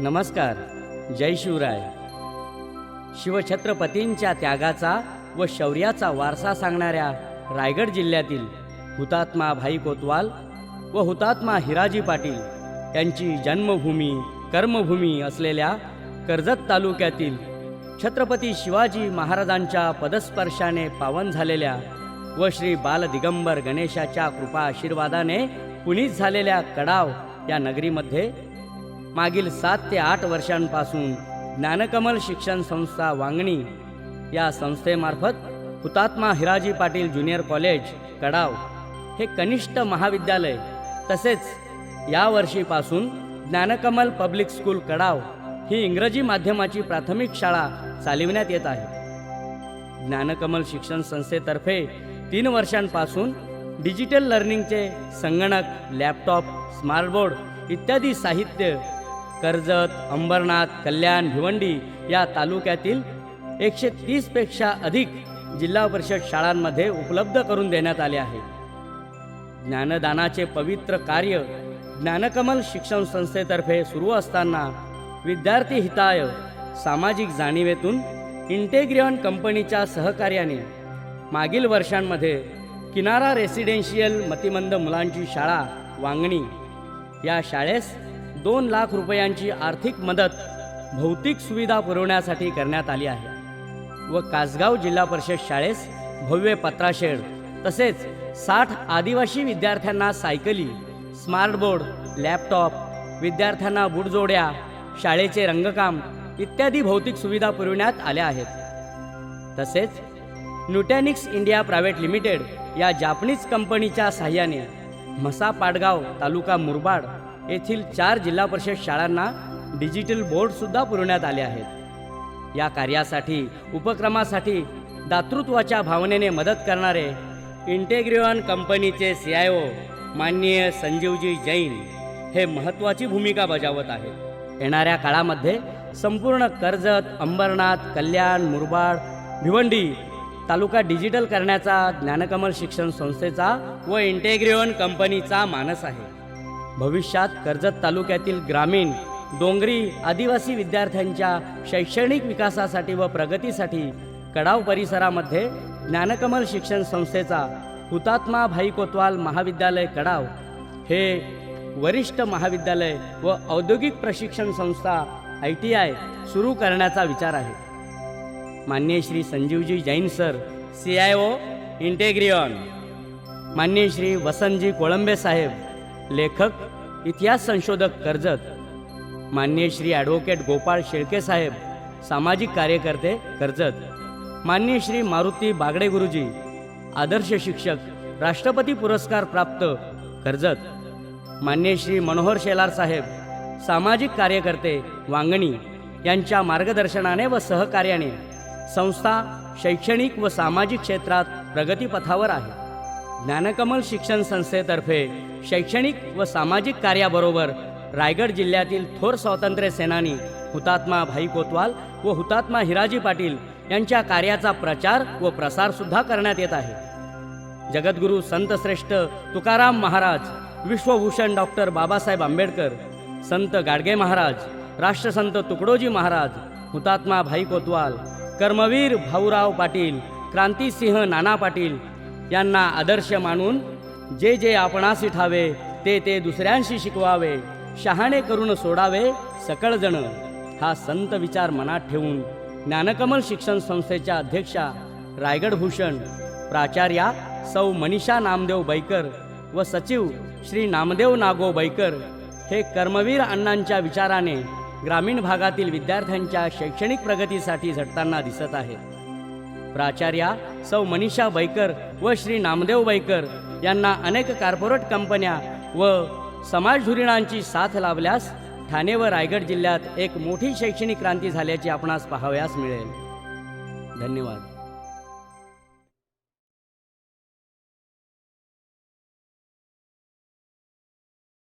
नमस्कार जय शिवराय. शिवछत्रपतींच्या त्यागाचा व शौर्याचा वारसा सांगणाऱ्या रायगड जिल्ह्यातील हुतात्मा भाई कोतवाल व हुतात्मा हिराजी पाटील यांची जन्मभूमी कर्मभूमी असलेल्या कर्जत तालुक्यातील छत्रपती शिवाजी महाराजांच्या पदस्पर्शाने पावन झालेल्या व श्री बालदिगंबर गणेशाच्या कृपा आशीर्वादाने पुनीत झालेल्या कडाव या नगरीमध्ये मागील सात ते आठ वर्षांपासून ज्ञानकमल शिक्षण संस्था वांगणी या संस्थेमार्फत हुतात्मा हिराजी पाटील ज्युनियर कॉलेज कडाव हे कनिष्ठ महाविद्यालय तसेच या वर्षीपासून ज्ञानकमल पब्लिक स्कूल कडाव ही इंग्रजी माध्यमाची प्राथमिक शाळा चालविण्यात येत आहे. ज्ञानकमल शिक्षण संस्थेतर्फे तीन वर्षांपासून डिजिटल लर्निंगचे संगणक लॅपटॉप स्मार्टबोर्ड इत्यादी साहित्य कर्जत अंबरनाथ कल्याण भिवंडी या तालुक्यातील एकशे तीसपेक्षा अधिक जिल्हा परिषद शाळांमध्ये उपलब्ध करून देण्यात आले आहे. ज्ञानदानाचे पवित्र कार्य ज्ञानकमल शिक्षण संस्थेतर्फे सुरू असताना विद्यार्थी हिताय सामाजिक जाणीवेतून इंटेग्रियन कंपनीच्या सहकार्याने मागील वर्षांमध्ये किनारा रेसिडेन्शियल मतिमंद मुलांची शाळा वांगणी या शाळेस दोन लाख रुपयांची आर्थिक मदत भौतिक सुविधा पुरवण्यासाठी करण्यात आली आहे. व कासगाव जिल्हा परिषद शाळेस भव्य पत्राशेड तसेच साठ आदिवासी विद्यार्थ्यांना सायकली स्मार्टबोर्ड लॅपटॉप विद्यार्थ्यांना बुटजोड्या शाळेचे रंगकाम इत्यादी भौतिक सुविधा पुरविण्यात आल्या आहेत. तसेच न्यूटॅनिक्स इंडिया प्रायव्हेट लिमिटेड या जापनीज कंपनीच्या साह्याने म्हसा पाडगाव तालुका मुरबाड येथील चार जिल्हा परिषद शाळांना डिजिटल बोर्डसुद्धा पुरवण्यात आले आहेत. या कार्यासाठी उपक्रमासाठी दातृत्वाच्या भावनेने मदत करणारे इंटेग्रियन कंपनीचे सी आय ओ माननीय संजीवजी जैन हे महत्त्वाची भूमिका बजावत आहेत. येणाऱ्या काळामध्ये संपूर्ण कर्जत अंबरनाथ कल्याण मुरबाड भिवंडी तालुका डिजिटल करण्याचा ज्ञानकमल शिक्षण संस्थेचा व इंटेग्रियन कंपनीचा मानस आहे. भविष्यात कर्जत तालुक्यातील ग्रामीण डोंगरी आदिवासी विद्यार्थ्यांच्या शैक्षणिक विकासासाठी व प्रगतीसाठी कडाव परिसरामध्ये ज्ञानकमल शिक्षण संस्थेचा हुतात्मा भाई कोतवाल महाविद्यालय कडाव हे वरिष्ठ महाविद्यालय व औद्योगिक प्रशिक्षण संस्था आय टी आय सुरू करण्याचा विचार आहे. मान्य Shri Sanjeevji Jain sir C I O Integreon. मान्य श्री वसंतजी कोळंबे साहेब लेखक इतिहास संशोधक कर्जत. मान्य श्री ॲडव्होकेट गोपाळ शेळके साहेब सामाजिक कार्यकर्ते कर्जत. मान्य श्री मारुती बागडे गुरुजी आदर्श शिक्षक राष्ट्रपती पुरस्कार प्राप्त कर्जत. मान्य श्री मनोहर शेलार साहेब सामाजिक कार्यकर्ते वांगणी यांच्या मार्गदर्शनाने व सहकार्याने संस्था शैक्षणिक व सामाजिक क्षेत्रात प्रगतीपथावर आहे. ज्ञानकमल शिक्षण संस्थेतर्फे शैक्षणिक व सामाजिक कार्याबरोबर रायगड जिल्ह्यातील थोर स्वातंत्र्य सेनानी हुतात्मा भाई कोतवाल व हुतात्मा हिराजी पाटील यांच्या कार्याचा प्रचार व प्रसार सुद्धा करण्यात येत आहे. जगद्गुरू संतश्रेष्ठ तुकाराम महाराज विश्वभूषण डॉक्टर बाबासाहेब आंबेडकर संत गाडगे महाराज राष्ट्रसंत तुकडोजी महाराज हुतात्मा भाई कोतवाल कर्मवीर भाऊराव पाटील क्रांतिसिंह नाना पाटील यांना आदर्श मानून जे जे आपणासी ठावे ते ते दुसऱ्यांशी शिकवावे शहाणे करून सोडावे सकळजण हा संत विचार मनात ठेवून ज्ञानकमल शिक्षण संस्थेच्या अध्यक्षा रायगड भूषण प्राचार्या सौ मनीषा नामदेव बैकर व सचिव श्री नामदेव नागो बैकर हे कर्मवीर अण्णांच्या विचाराने ग्रामीण भागातील विद्यार्थ्यांच्या शैक्षणिक प्रगतीसाठी झटताना दिसत आहेत. प्राचार्या सौ मनीषा बैकर व श्री नामदेव बैकर यांना अनेक कार्पोरेट कंपन्या व समाज धुरीणांची साथ लाभल्यास ठाणे व रायगड जिल्ह्यात एक मोठी शैक्षणिक क्रांती झाल्याची आपणास पाहावयास मिळेल. धन्यवाद.